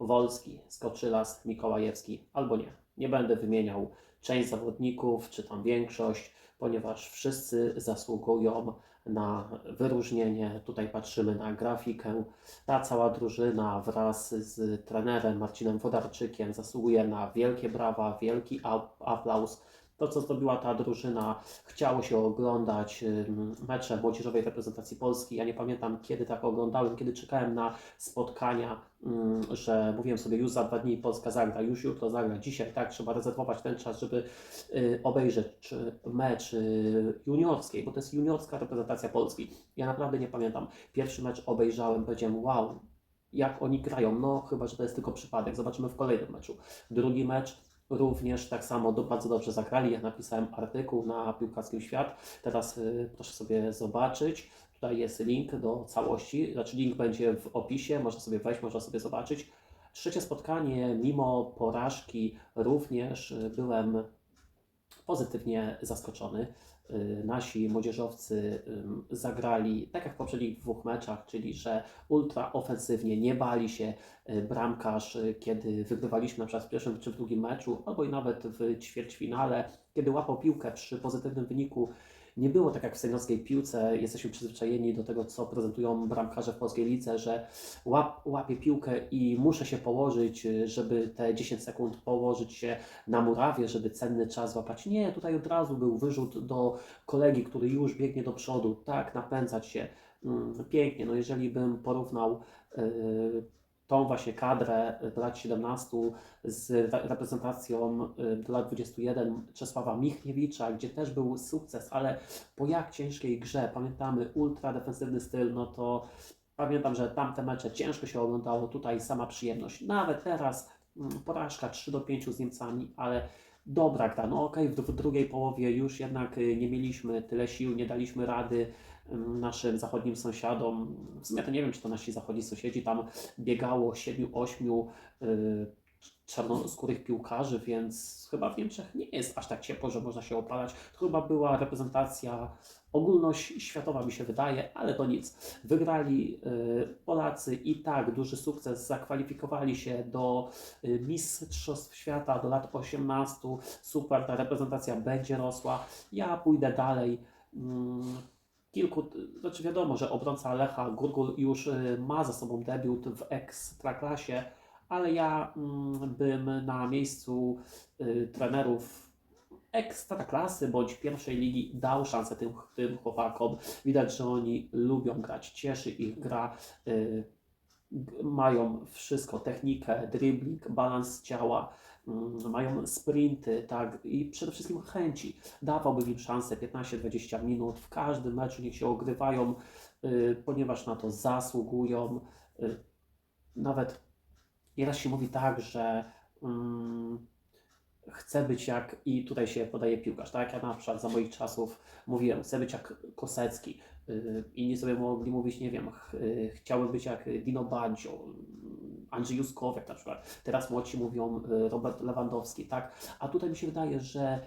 Wolski, Skoczylas, Mikołajewski albo nie. Nie będę wymieniał część zawodników, czy tam większość, ponieważ wszyscy zasługują na wyróżnienie. Tutaj patrzymy na grafikę. Ta cała drużyna wraz z trenerem Marcinem Wodarczykiem zasługuje na wielkie brawa, wielki ap- aplauz. To, co zdobiła ta drużyna, chciało się oglądać mecze młodzieżowej reprezentacji Polski. Ja nie pamiętam, kiedy tak oglądałem, kiedy czekałem na spotkania, że mówiłem sobie, już za dwa dni Polska zagra, już jutro zagra, dzisiaj, tak, trzeba rezerwować ten czas, żeby y, obejrzeć mecz y, juniorskiej, bo to jest juniorska reprezentacja Polski. Ja naprawdę nie pamiętam. Pierwszy mecz obejrzałem, powiedziałem, wow, jak oni grają. No, chyba, że to jest tylko przypadek. Zobaczymy w kolejnym meczu. Drugi mecz również tak samo do, bardzo dobrze zagrali. Ja napisałem artykuł na Piłkarskim Świat. Teraz y, proszę sobie zobaczyć. Tutaj jest link do całości, znaczy link będzie w opisie, można sobie wejść, można sobie zobaczyć. Trzecie spotkanie, mimo porażki, również y, byłem pozytywnie zaskoczony. Y, Nasi młodzieżowcy zagrali tak jak w poprzednich dwóch meczach, czyli że ultra ofensywnie, nie bali się y, bramkarz, y, kiedy wygrywaliśmy na przykład w pierwszym czy w drugim meczu, albo i nawet w ćwierćfinale, kiedy łapał piłkę przy pozytywnym wyniku. Nie było tak jak w seniorskiej piłce, jesteśmy przyzwyczajeni do tego, co prezentują bramkarze w polskiej lidze, że łap, łapię piłkę i muszę się położyć, żeby te 10 sekund położyć się na murawie, żeby cenny czas złapać. Nie, tutaj od razu był wyrzut do kolegi, który już biegnie do przodu, tak, napędzać się. Mm, Pięknie, no jeżeli bym porównał y, tą właśnie kadrę do lat 17 z re- reprezentacją y, do lat 21 Czesława Michniewicza, gdzie też był sukces, ale po jak ciężkiej grze, pamiętamy ultra defensywny styl, no to pamiętam, że tamte mecze ciężko się oglądało, tutaj sama przyjemność. Nawet teraz mm, porażka 3 do 5 z Niemcami, ale dobra gra. No okej, w, w drugiej połowie już jednak y, nie mieliśmy tyle sił, nie daliśmy rady ym, naszym zachodnim sąsiadom. W sumie to nie wiem, czy to nasi zachodni sąsiedzi, tam biegało 7-8 y, czarnoskórych piłkarzy, więc chyba w Niemczech nie jest aż tak ciepło, że można się opalać. To chyba była reprezentacja ogólnoświatowa, mi się wydaje, ale to nic. Wygrali y, Polacy i tak duży sukces, zakwalifikowali się do y, Mistrzostw Świata do lat 18. Super, ta reprezentacja będzie rosła. Ja pójdę dalej. Mm, Kilku, znaczy wiadomo, że obrońca Lecha Gurgul już y, ma za sobą debiut w ekstraklasie, ale ja mm, bym na miejscu y, trenerów ekstraklasy bądź pierwszej ligi dał szansę tym, tym chłopakom. Widać, że oni lubią grać, cieszy ich gra. y, mają wszystko, technikę, dribbling, balans ciała, mm, mają sprinty, tak, i przede wszystkim chęci. Dawałbym im szansę 15-20 minut, w każdym meczu niech się ogrywają, y, ponieważ na to zasługują. Nawet nieraz się mówi tak, że mm, chcę być jak, i tutaj się podaje piłkarz, tak, ja na przykład za moich czasów mówiłem, chcę być jak Kosecki, y, inni sobie mogli mówić, nie wiem, ch, y, chciałbym być jak Dino Baggio, y, Andrzej Juskowiak na przykład, teraz młodsi mówią y, Robert Lewandowski, tak, a tutaj mi się wydaje, że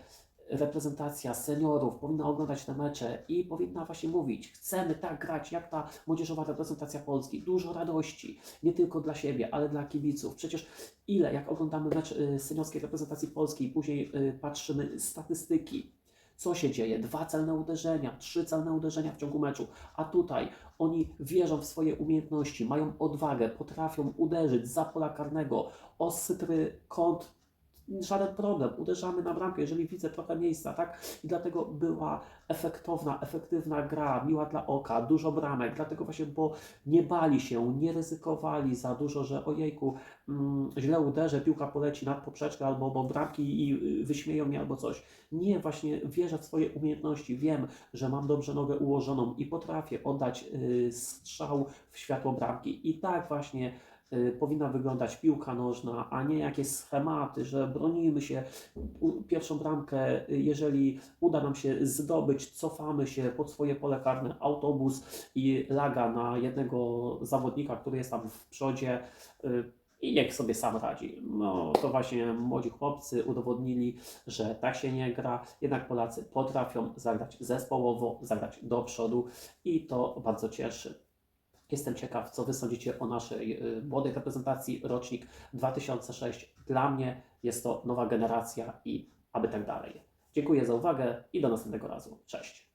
reprezentacja seniorów powinna oglądać te mecze i powinna właśnie mówić, chcemy tak grać jak ta młodzieżowa reprezentacja Polski, dużo radości, nie tylko dla siebie, ale dla kibiców. Przecież ile, jak oglądamy mecz y, seniorskiej reprezentacji Polski i później y, patrzymy statystyki, co się dzieje? Dwa celne uderzenia, trzy celne uderzenia w ciągu meczu, a tutaj oni wierzą w swoje umiejętności, mają odwagę, potrafią uderzyć za pola karnego, ostry kąt, żaden problem, uderzamy na bramkę, jeżeli widzę trochę miejsca, tak? I dlatego była efektowna, efektywna gra, miła dla oka, dużo bramek, dlatego właśnie, bo nie bali się, nie ryzykowali za dużo, że ojejku, mm, źle uderzę, piłka poleci nad poprzeczkę albo obok bramki i y, wyśmieją mnie albo coś. Nie, właśnie wierzę w swoje umiejętności, wiem, że mam dobrze nogę ułożoną i potrafię oddać y, strzał w światło bramki. I tak właśnie powinna wyglądać piłka nożna, a nie jakieś schematy, że bronimy się pierwszą bramkę, y, jeżeli uda nam się zdobyć, cofamy się pod swoje pole karne, autobus i laga na jednego zawodnika, który jest tam w przodzie y, i niech sobie sam radzi. No to właśnie młodzi chłopcy udowodnili, że tak się nie gra, jednak Polacy potrafią zagrać zespołowo, zagrać do przodu i to bardzo cieszy. Jestem ciekaw, co Wy sądzicie o naszej y, młodej reprezentacji, rocznik 2006. Dla mnie jest to nowa generacja i aby tak dalej. Dziękuję za uwagę i do następnego razu. Cześć.